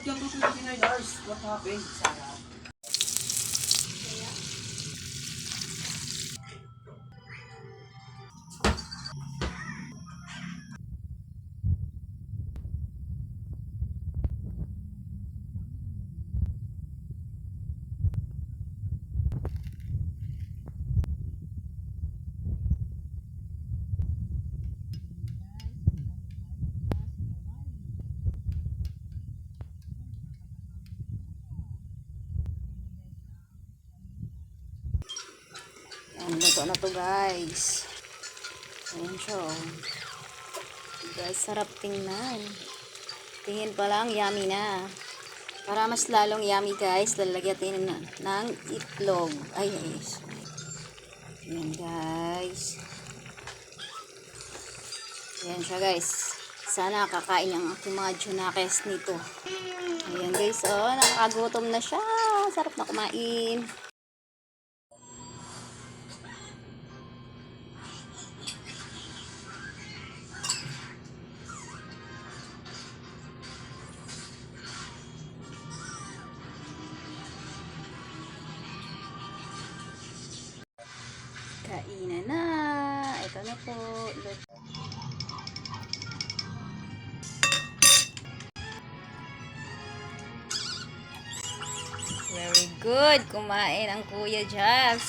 ba't yung 229 hours? What happened? Sayang. Luto na to guys. Ayan siya oh. Guys, sarap tingnan. Tingin pa lang, yummy na. Para mas lalong yummy guys, lalagyan natin ng, ng itlog. Ay, ay. Ayan guys. Ayan siya guys. Sana kakain ang aking mga junakes nito. Ayan guys, oh, nakakagutom na siya. Sarap na kumain. Po. Lut- Very good. Kumain ang Kuya Jazz.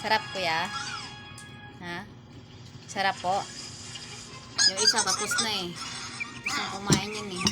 Sarap, Kuya. Ha? Sarap po. Yung isa, tapos na eh. Gusto kumain yan eh.